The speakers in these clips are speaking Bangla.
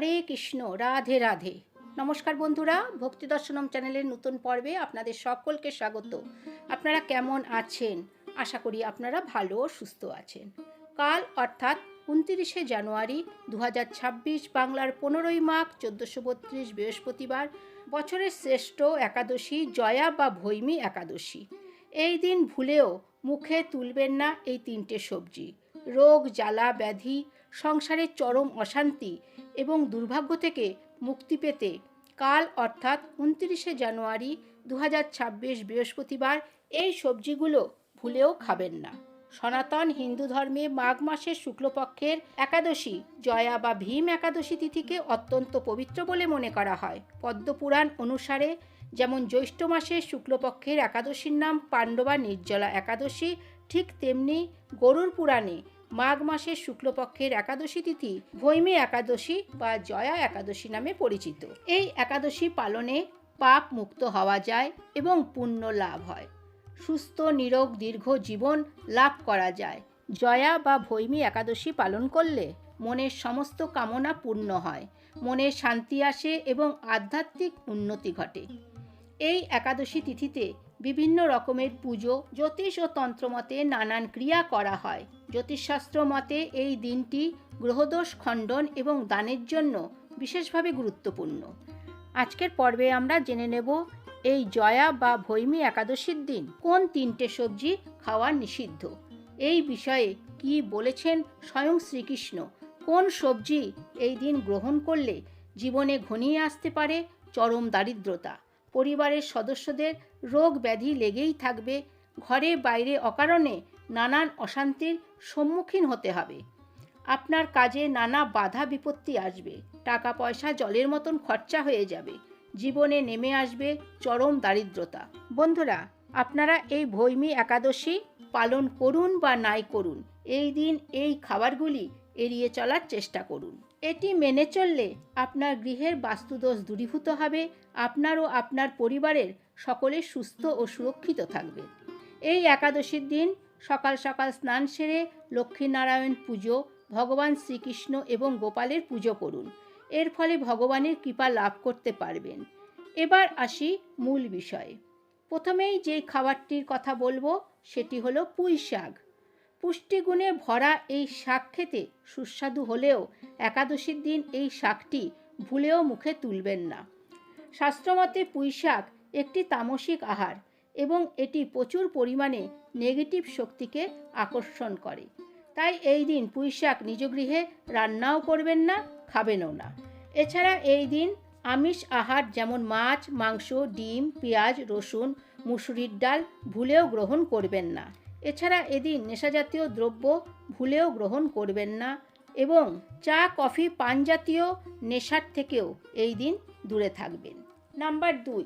হরে কৃষ্ণ, রাধে রাধে। নমস্কার বন্ধুরা, ভক্তি দর্শনম চ্যানেলের নতুন পর্বে আপনাদের সকলকে স্বাগত। আপনারা কেমন আছেন? আশা করি আপনারা ভালো সুস্থ আছেন। কাল অর্থাৎ উনতিরিশে জানুয়ারি দু হাজার ছাব্বিশ, বাংলার পনেরোই মাঘ চোদ্দোশো বত্রিশ বৃহস্পতিবার, বছরের শ্রেষ্ঠ একাদশী জয়া বা ভৈমী একাদশী। এই দিন ভুলেও মুখে তুলবেন না এই তিনটে সবজি। রোগ, জ্বালা, ব্যাধি সংসারের চরম অশান্তি এবং দুর্ভাগ্য থেকে মুক্তি পেতে। কাল অর্থাৎ উনত্রিশে জানুয়ারি দু হাজার ছাব্বিশ বৃহস্পতিবার এই সবজিগুলো ভুলেও খাবেন না। সনাতন হিন্দু ধর্মে মাঘ মাসের শুক্লপক্ষের একাদশী জয়া বা ভীম একাদশী তিথিকে অত্যন্ত পবিত্র বলে মনে করা হয়। পদ্মপুরাণ অনুসারে যেমন জ্যৈষ্ঠ মাসের শুক্লপক্ষের একাদশীর নাম পাণ্ডবা নির্জলা একাদশী, ঠিক তেমনি গরুর পুরাণে মাঘ মাসের শুক্লপক্ষের একাদশী তিথি ভৈমী একাদশী বা জয়া একাদশী নামে পরিচিত। এই একাদশী পালনে পাপ মুক্ত হওয়া যায় এবং পুণ্য লাভ হয়। সুস্থ, নিরোগ, দীর্ঘ জীবন লাভ করা যায়। জয়া বা ভৈমী একাদশী পালন করলে মনের সমস্ত কামনা পূর্ণ হয় মনে শান্তি আসে এবং আধ্যাত্মিক উন্নতি ঘটে। এই একাদশী তিথিতে বিভিন্ন রকমের পুজো, জ্যোতিষ ও তন্ত্রমতে নানান ক্রিয়া করা হয়। জ্যোতিষশাস্ত্র মতে এই দিনটি গ্রহদোষ খণ্ডন এবং দানের জন্য বিশেষভাবে গুরুত্বপূর্ণ। আজকের পর্বে আমরা জেনে নেব এই জয়া বা ভৈমী একাদশীর দিন, কোন তিনটে সবজি খাওয়া নিষিদ্ধ? এই বিষয়ে কি বলেছেন স্বয়ং শ্রীকৃষ্ণ? কোন সবজি এই দিন গ্রহণ করলে জীবনে ঘনিয়ে আসতে পারে চরম দারিদ্রতা? পরিবারের সদস্যদের রোগ ব্যাধি লেগেই থাকবে। ঘরে বাইরে অকারণে নানান অশান্তির সম্মুখীন হতে হবে। আপনার কাজে নানা বাধা বিপত্তি আসবে। টাকা পয়সা জলের মতন খরচা হয়ে যাবে। জীবনে নেমে আসবে চরম দারিদ্রতা। বন্ধুরা, আপনারা এই ভৈমী একাদশী পালন করুন বা নাই করুন। এই দিন এই খাবারগুলি এড়িয়ে চলার চেষ্টা করুন। এটি মেনে চললে আপনার গৃহের বাস্তুদোষ দূরীভূত হবে, আপনার ও আপনার পরিবারের সকলে সুস্থ ও সুরক্ষিত থাকবে। এই একাদশীর দিন সকাল সকাল স্নান সেরে লক্ষ্মীনারায়ণ পুজো, ভগবান শ্রীকৃষ্ণ এবং গোপালের পুজো করুন। এর ফলে ভগবানের কৃপা লাভ করতে পারবেন। এবার আসি মূল বিষয়ে। প্রথমেই যে খাবারটির কথা বলব, সেটি হলো পুঁই শাক পুষ্টিগুণে ভরা এই শাক খেতে সুস্বাদু হলেও একাদশীর দিন এই শাকটি ভুলেও মুখে তুলবেন না। শাস্ত্রমতে পুঁই শাক একটি তামসিক আহার এবং এটি প্রচুর পরিমাণে নেগেটিভ শক্তিকে আকর্ষণ করে। তাই এই দিন পুঁই শাক নিজ গৃহে রান্নাও করবেন না, খাবেনও না। এছাড়া এই দিন আমিষ আহার যেমন মাছ, মাংস, ডিম, পেঁয়াজ, রসুন, মুসুরির ডাল ভুলেও গ্রহণ করবেন না। এছাড়া এদিন নেশাজাতীয় দ্রব্য ভুলেও গ্রহণ করবেন না এবং চা, কফি, পান জাতীয় নেশার থেকেও এই দিন দূরে থাকবেন। নাম্বার দুই।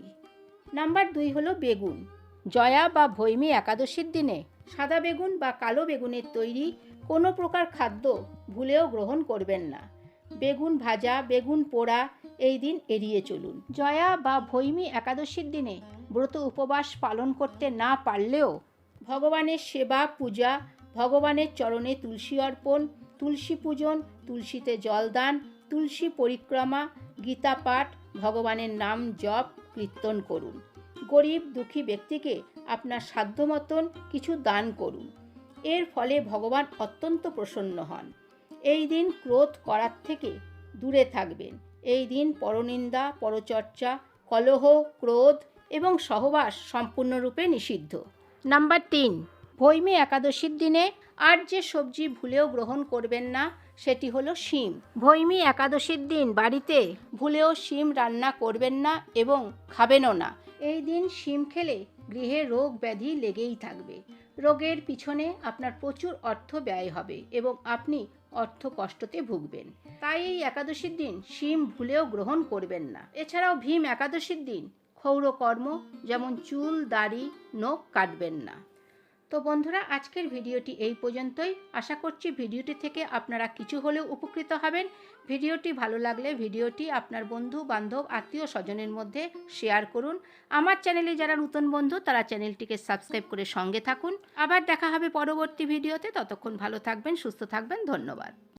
নাম্বার দুই হলো বেগুন। জয়া বা ভৈমী একাদশীর দিনে সাদা বেগুন বা কালো বেগুনের তৈরি কোনো প্রকার খাদ্য ভুলেও গ্রহণ করবেন না। বেগুন ভাজা, বেগুন পোড়া এই দিন এড়িয়ে চলুন। জয়া বা ভৈমী একাদশীর দিনে ব্রত উপবাস পালন করতে না পারলেও ভগবানের সেবা, পূজা, ভগবানের চরণে তুলসী অর্পণ, তুলসী পূজন, তুলসীতে জলদান, তুলসী পরিক্রমা, গীতা পাঠ, ভগবানের নাম জপ, কীর্তন করুন। গরিব, দুঃখী ব্যক্তিকে আপনার সাধ্য মতন কিছু দান করুন। এর ফলে ভগবান অত্যন্ত প্রসন্ন হন। এই দিন ক্রোধ করার থেকে দূরে থাকবেন। এই দিন পরনিন্দা, পরচর্চা, কলহ, ক্রোধ এবং সহবাস সম্পূর্ণরূপে নিষিদ্ধ। নাম্বার তিন, ভৈমী একাদশীর দিনে আর যে সবজি ভুলেও গ্রহণ করবেন না, সেটি হলো শিম। ভৈমী একাদশীর দিন বাড়িতে ভুলেও শিম রান্না করবেন না এবং খাবেনও না। এই দিন শিম খেলে গৃহে রোগ ব্যাধি লেগেই থাকবে। রোগের পিছনে আপনার প্রচুর অর্থ ব্যয় হবে এবং আপনি অর্থ কষ্টতে ভুগবেন। তাই এই একাদশীর দিন শিম ভুলেও গ্রহণ করবেন না। এছাড়াও ভীম একাদশীর দিন ক্ষৌর কর্ম যেমন চুল, দাড়ি, নখ কাটবেন না। তো বন্ধুরা, আজকের ভিডিওটি এই পর্যন্তই। আশা করছি ভিডিওটি থেকে আপনারা কিছু হলেও উপকৃত হবেন। ভিডিওটি ভালো লাগলে ভিডিওটি আপনার বন্ধু, বান্ধব, আত্মীয় স্বজনের মধ্যে শেয়ার করুন। আমার চ্যানেলে যারা নতুন বন্ধু, তারা চ্যানেলটিকে সাবস্ক্রাইব করে সঙ্গে থাকুন। আবার দেখা হবে পরবর্তী ভিডিওতে। ততক্ষণ ভালো থাকবেন, সুস্থ থাকবেন। ধন্যবাদ।